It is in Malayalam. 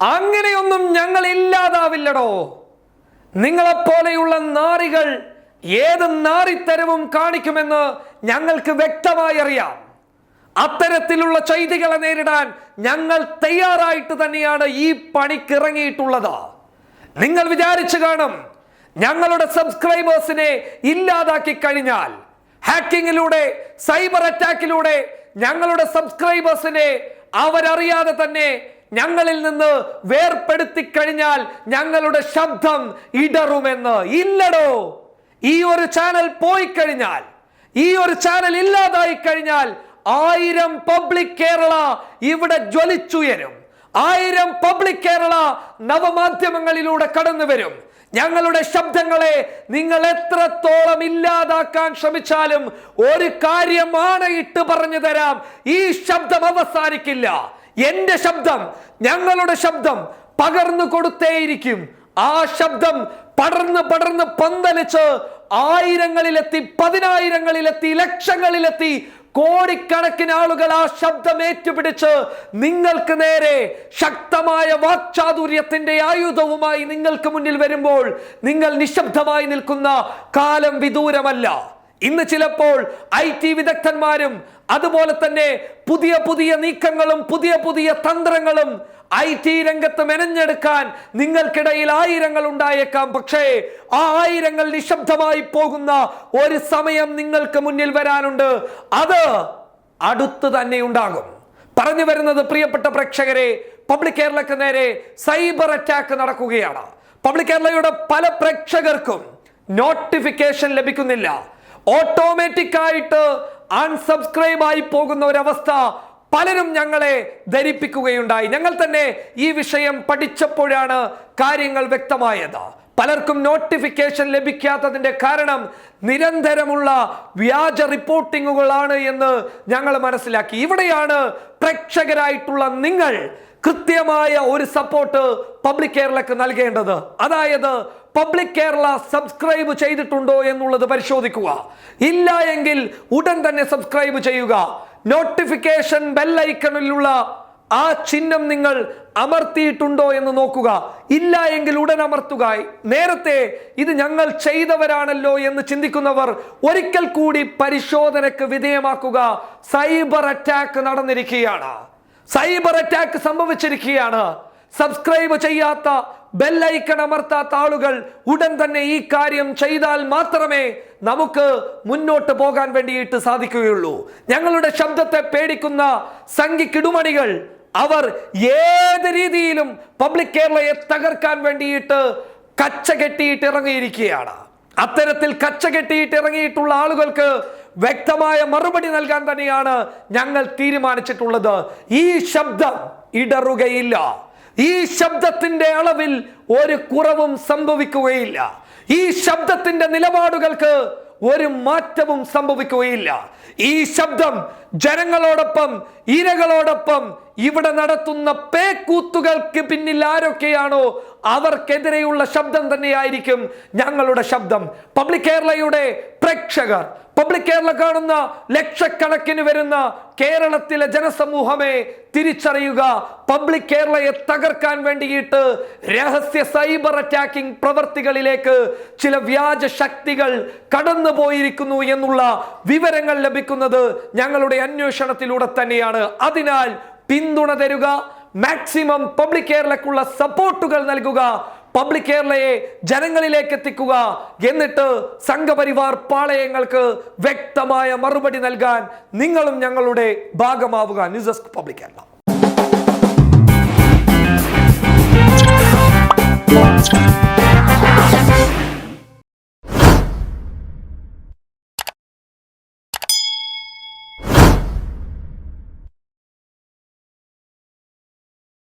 അങ്ങനെയൊന്നും ഞങ്ങൾ ഇല്ലാതാവില്ലടോ. നിങ്ങളെപ്പോലെയുള്ള നാറികൾ ഏത് നാറിത്തരവും കാണിക്കുമെന്ന് ഞങ്ങൾക്ക് വ്യക്തമായി അറിയാം അത്തരത്തിലുള്ള ചെയ്തികളെ നേരിടാൻ ഞങ്ങൾ തയ്യാറായിട്ട് തന്നെയാണ് ഈ പണിക്ക് ഇറങ്ങിയിട്ടുള്ളത് നിങ്ങൾ വിചാരിച്ചു കാണും ഞങ്ങളുടെ സബ്സ്ക്രൈബേഴ്സിനെ ഇല്ലാതാക്കി കഴിഞ്ഞാൽ ഹാക്കിങ്ങിലൂടെ സൈബർ അറ്റാക്കിലൂടെ ഞങ്ങളുടെ സബ്സ്ക്രൈബേഴ്സിനെ അവരറിയാതെ തന്നെ ഞങ്ങളിൽ നിന്ന് വേർപ്പെടുത്തി കഴിഞ്ഞാൽ ഞങ്ങളുടെ ശബ്ദം ഇടറുമെന്ന്. ഇല്ലടോ. ഈ ഒരു ചാനൽ പോയി കഴിഞ്ഞാൽ ഈ ഒരു ചാനൽ ഇല്ലാതായി കഴിഞ്ഞാൽ ആയിരം പബ്ലിക് കേരള ഇവിടെ ജ്വലിച്ചുയരും. ആയിരം പബ്ലിക് കേരള നവമാധ്യമങ്ങളിലൂടെ കടന്നു വരും. ഞങ്ങളുടെ ശബ്ദങ്ങളെ നിങ്ങൾ എത്രത്തോളം ഇല്ലാതാക്കാൻ ശ്രമിച്ചാലും ഒരു കാര്യം ആണയിട്ട് പറഞ്ഞു തരാം. ഈ ശബ്ദം അവസാനിക്കില്ല. എന്റെ ശബ്ദം ഞങ്ങളുടെ ശബ്ദം പകർന്നു കൊടുത്തേയിരിക്കും. ആ ശബ്ദം പടർന്ന് പടർന്ന് പന്തലിച്ച് ആയിരങ്ങളിലെത്തി പതിനായിരങ്ങളിലെത്തി ലക്ഷങ്ങളിലെത്തി കോടിക്കണക്കിന് ആളുകൾ ആ ശബ്ദം ഏറ്റുപിടിച്ച് നിങ്ങൾക്ക് നേരെ ശക്തമായ വാക്ചാതുര്യത്തിന്റെ ആയുധവുമായി നിങ്ങൾക്ക് മുന്നിൽ വരുമ്പോൾ നിങ്ങൾ നിശബ്ദമായി നിൽക്കുന്ന കാലം വിദൂരമല്ല. ഇന്ന് ചിലപ്പോൾ ഐ ടി വിദഗ്ധന്മാരും അതുപോലെ തന്നെ പുതിയ പുതിയ നീക്കങ്ങളും പുതിയ പുതിയ തന്ത്രങ്ങളും ഐ ടി രംഗത്ത് മെനഞ്ഞെടുക്കാൻ നിങ്ങൾക്കിടയിൽ ആയിരങ്ങൾ ഉണ്ടായേക്കാം. പക്ഷേ ആ ആയിരങ്ങൾ നിശബ്ദമായി പോകുന്ന ഒരു സമയം നിങ്ങൾക്ക് മുന്നിൽ വരാനുണ്ട്. അത് അടുത്ത് തന്നെ ഉണ്ടാകും. പറഞ്ഞു വരുന്നത് പ്രിയപ്പെട്ട പ്രേക്ഷകരെ പബ്ലിക് കേരളക്ക് നേരെ സൈബർ അറ്റാക്ക് നടക്കുകയാണ്. പബ്ലിക് കേരളയുടെ പല പ്രേക്ഷകർക്കും നോട്ടിഫിക്കേഷൻ ലഭിക്കുന്നില്ല. ഓട്ടോമാറ്റിക് ആയിട്ട് അൺസബ്സ്ക്രൈബ് ആയി പോകുന്ന ഒരവസ്ഥ പലരും ഞങ്ങളെ ധരിപ്പിക്കുകയുണ്ടായി. ഞങ്ങൾ തന്നെ ഈ വിഷയം പഠിച്ചപ്പോഴാണ് കാര്യങ്ങൾ വ്യക്തമായത്. പലർക്കും നോട്ടിഫിക്കേഷൻ ലഭിക്കാത്തതിന്റെ കാരണം നിരന്തരമുള്ള വ്യാജ റിപ്പോർട്ടിങ്ങുകളാണ് എന്ന് ഞങ്ങൾ മനസ്സിലാക്കി. ഇവിടെയാണ് പ്രേക്ഷകരായിട്ടുള്ള നിങ്ങൾ കൃത്യമായ ഒരു സപ്പോർട്ട് പബ്ലിക് കേരളക്ക് നൽകേണ്ടത്. അതായത് പബ്ലിക് കേരള സബ്സ്ക്രൈബ് ചെയ്തിട്ടുണ്ടോ എന്നുള്ളത് പരിശോധിക്കുക. ഇല്ല എങ്കിൽ ഉടൻ തന്നെ സബ്സ്ക്രൈബ് ചെയ്യുക. നോട്ടിഫിക്കേഷൻ ബെല്ലൈക്കണിലുള്ള ആ ചിഹ്നം നിങ്ങൾ അമർത്തിയിട്ടുണ്ടോ എന്ന് നോക്കുക. ഇല്ല എങ്കിൽ ഉടൻ അമർത്തുക. നേരത്തെ ഇത് ഞങ്ങൾ ചെയ്തവരാണല്ലോ എന്ന് ചിന്തിക്കുന്നവർ ഒരിക്കൽ കൂടി പരിശോധനയ്ക്ക് വിധേയമാക്കുക. സൈബർ അറ്റാക്ക് നടന്നിരിക്കുകയാണ്. സൈബർ അറ്റാക്ക് സംഭവിച്ചിരിക്കുകയാണ്. സബ്സ്ക്രൈബ് ചെയ്യാത്ത ബെല്ലൈക്കൺ അമർത്താത്ത ആളുകൾ ഉടൻ തന്നെ ഈ കാര്യം ചെയ്താൽ മാത്രമേ നമുക്ക് മുന്നോട്ട് പോകാൻ വേണ്ടിയിട്ട് സാധിക്കുകയുള്ളൂ. ഞങ്ങളുടെ ശബ്ദത്തെ പേടിക്കുന്ന സംഘിക്കിടുമണികൾ അവർ ഏത് രീതിയിലും പബ്ലിക് കേരളയെ തകർക്കാൻ വേണ്ടിയിട്ട് കച്ച കെട്ടിയിട്ട് ഇറങ്ങിയിരിക്കുകയാണ്. അത്തരത്തിൽ കച്ച കെട്ടിയിട്ട് ഇറങ്ങിയിട്ടുള്ള ആളുകൾക്ക് വ്യക്തമായ മറുപടി നൽകാൻ തന്നെയാണ് ഞങ്ങൾ തീരുമാനിച്ചിട്ടുള്ളത്. ഈ ശബ്ദം ഇടറുകയില്ല. ഈ ശബ്ദത്തിന്റെ അളവിൽ ഒരു കുറവും സംഭവിക്കുകയില്ല. ഈ ശബ്ദത്തിന്റെ നിലപാടുകൾക്ക് ഒരു മാറ്റവും സംഭവിക്കുകയില്ല. ഈ ശബ്ദം ജനങ്ങളോടൊപ്പം ഇരകളോടൊപ്പം ഇവിടെ നടത്തുന്ന പേക്കൂത്തുകൾക്ക് പിന്നിൽ ആരൊക്കെയാണോ അവർക്കെതിരെയുള്ള ശബ്ദം തന്നെയായിരിക്കും ഞങ്ങളുടെ ശബ്ദം. പബ്ലിക് കേരളയുടെ പ്രേക്ഷകർ പബ്ലിക് കേരള കാണുന്ന ലക്ഷക്കണക്കിന് വരുന്ന കേരളത്തിലെ ജനസമൂഹമെ തിരിച്ചറിയുക. പബ്ലിക് കേരളയെ തകർക്കാൻ വേണ്ടിയിട്ട് രഹസ്യ സൈബർ അറ്റാക്കിംഗ് പ്രവർത്തികളിലേക്ക് ചില വ്യാജ ശക്തികൾ കടന്നു പോയിരിക്കുന്നു എന്നുള്ള വിവരങ്ങൾ ലഭിക്കുന്നത് ഞങ്ങളുടെ അന്വേഷണത്തിലൂടെ തന്നെയാണ്. അതിനാൽ പിന്തുണ തരുക മാക്സിമം പബ്ലിക് കേരളക്കുള്ള സപ്പോർട്ടുകൾ നൽകുക പബ്ലിക് കേരളയെ ജനങ്ങളിലേക്ക് എത്തിക്കുക എന്നിട്ട് സംഘപരിവാർ പാളയങ്ങൾക്ക് വ്യക്തമായ മറുപടി നൽകാൻ നിങ്ങളും ഞങ്ങളുടെ ഭാഗമാവുക news desk public Kerala Thank you.